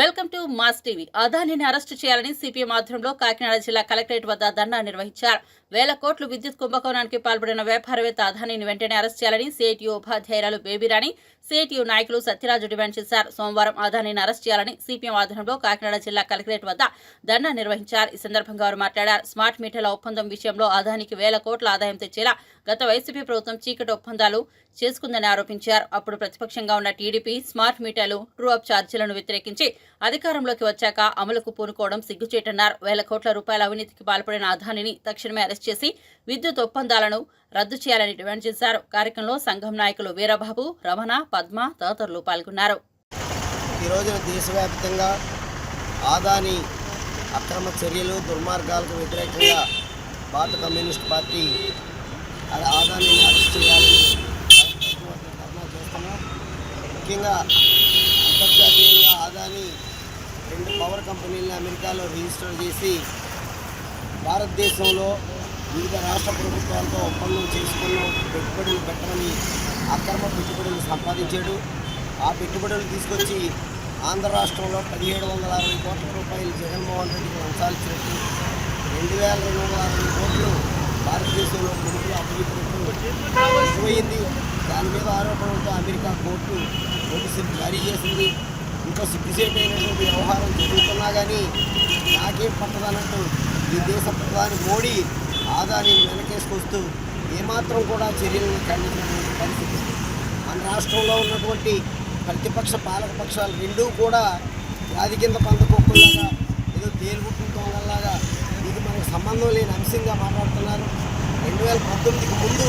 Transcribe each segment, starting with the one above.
Welcome to mass TV. అదానిని arrest చేయాలని CPM ఆధ్వర్యంలో కాకినాడ జిల్లా కలెక్టరేట్ వద్ద ధర్నా నిర్వహించారు. వేల కోట్లు విద్యుత్ కుంభకోణానికి పాల్పడిన వ్యాపారవేత్త అధానిని వెంటనే అరెస్ట్ చేయాలని సిఐటియు ఉపాధ్యాయురాలు బేబీరాణి సిఐటియు నాయకులు సత్యరాజు డిమాండ్ చేశారు. సోమవారం అదానిని అరెస్ట్ చేయాలని సిపిఎం ఆధ్వర్యంలో కాకినాడ జిల్లా కలెక్టరేట్ వద్ద ధర్నా నిర్వహించారు. ఈ సందర్భంగా వారు మాట్లాడారు. స్మార్ట్ మీటర్ల ఒప్పందం విషయంలో అదానికి వేల కోట్ల ఆదాయం తెచ్చేలా గత వైసీపీ ప్రభుత్వం చీకటి ఒప్పందాలు చేసుకుందని ఆరోపించారు. అప్పుడు ప్రతిపక్షంగా ఉన్న టీడీపీ స్మార్ట్ మీటర్లు ట్రూ అప్ ఛార్జీలను వ్యతిరేకించి అధికారంలోకి వచ్చాక అమలుకు పూనుకోవడం సిగ్గుచేటన్నారు. వేల కోట్ల రూపాయల అవినీతికి పాల్పడిన అదానిని తక్షణమే అరెస్ట్ చేసి విద్యుత్ ఒప్పందాలను రద్దు చేయాలని డిమాండ్ చేశారు. కార్యక్రమంలో సంఘం నాయకులు వీరబాబు రమణ పద్మ తదితరులు పాల్గొన్నారు. ఈ రోజున దేశవ్యాప్తంగా ఆదాని అక్రమ చర్యలు దుర్మార్గాలకు వ్యతిరేకంగా భారత కమ్యూనిస్ట్ పార్టీ ఆదాని ఆదానిని అరెస్ట్ చేయాలని ధర్నా చేస్తున్నాం. ముఖ్యంగా అంతర్జాతీయంగా ఆదాని రెండు పవర్ కంపెనీలను అమెరికాలో రిజిస్టర్ చేసి భారతదేశంలో వివిధ రాష్ట్ర ప్రభుత్వాలతో ఒప్పందం చేసుకున్న. పెట్టుబడులు పెట్టమని అక్రమ పెట్టుబడులు సంపాదించాడు. ఆ పెట్టుబడులు తీసుకొచ్చి ఆంధ్ర రాష్ట్రంలో పదిహేడు వందల అరవై కోట్ల రూపాయలు జగన్మోహన్ రెడ్డికి వంచాల్సినట్టు రెండు వేల రెండు వందల అరవై కోట్లు భారతదేశంలో కొడుకులు అభివృద్ధి పోయింది దాని మీద ఆరోపణలతో అమెరికా కోర్టు నోటీసులు జారీ చేసింది. ఇంకో సిగ్గుసేట్ అయినటువంటి వ్యవహారం జరుగుతున్నా కానీ నాకేం పట్టదన్నట్టు ఈ దేశ ప్రధాని మోడీ ఆదాని వెనకేసుకొస్తూ ఏమాత్రం కూడా చర్యలను ఖండించినటువంటి పరిస్థితి. మన రాష్ట్రంలో ఉన్నటువంటి ప్రతిపక్ష పాలక పక్షాలు రెండూ కూడా వ్యాధి కింద పందకొక్కులాగా ఏదో తేలిగుట్టుంటోలాగా ఇది మనకు సంబంధం లేని అంశంగా మాట్లాడుతున్నారు. రెండు వేల పంతొమ్మిదికి ముందు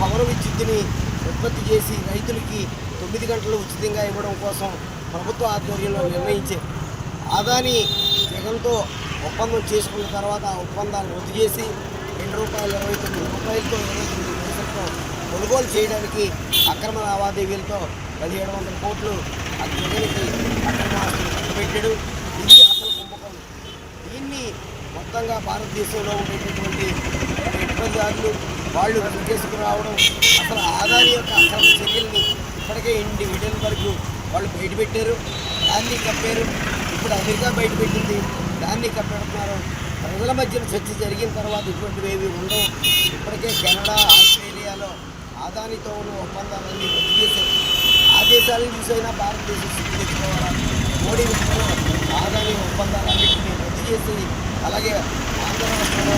పవన విద్యుత్తుని ఉత్పత్తి చేసి రైతులకి తొమ్మిది గంటలు ఉచితంగా ఇవ్వడం కోసం ప్రభుత్వ ఆధ్వర్యంలో నిర్ణయించే ఆదాని జగన్తో ఒప్పందం చేసుకున్న తర్వాత ఆ ఒప్పందాన్ని రద్దు చేసి రెండు రూపాయల ఇరవై తొమ్మిది రూపాయలతో ఇరవై తొమ్మిది పైసలతో కొనుగోలు చేయడానికి అక్రమ లావాదేవీలతో పదిహేడు వందల కోట్లు ఆ జగన్కి అక్రమ పెట్టాడు ఇది అసలు కుంభకోణం. దీన్ని మొత్తంగా భారతదేశంలో ఉండేటటువంటి పెట్టుబడిదారులు వాళ్ళు చేసుకుని రావడం అసలు ఆదాయం యొక్క అక్రమ చర్యల్ని ఇప్పటికే ఇండివిజువల్ వరకు వాళ్ళు బయటపెట్టారు. దాన్ని కప్పారు ఇప్పుడు అమెరికా బయటపెట్టింది దాన్ని కట్టడుతున్నారు. ప్రజల మధ్యన చర్చ జరిగిన తర్వాత ఇటువంటివి ఏవి ఉండవు. ఇప్పటికే కెనడా ఆస్ట్రేలియాలో ఆదానితో ఉన్న ఒప్పందాలన్నీ రద్దు చేశారు ఆ దేశాలను చూసైనా భారతదేశం సిద్ధి తెచ్చుకోవాలా? మోడీ విషయంలో ఆదాని ఒప్పందాలన్నింటినీ రద్దు చేసి అలాగే ఆంధ్ర రాష్ట్రంలో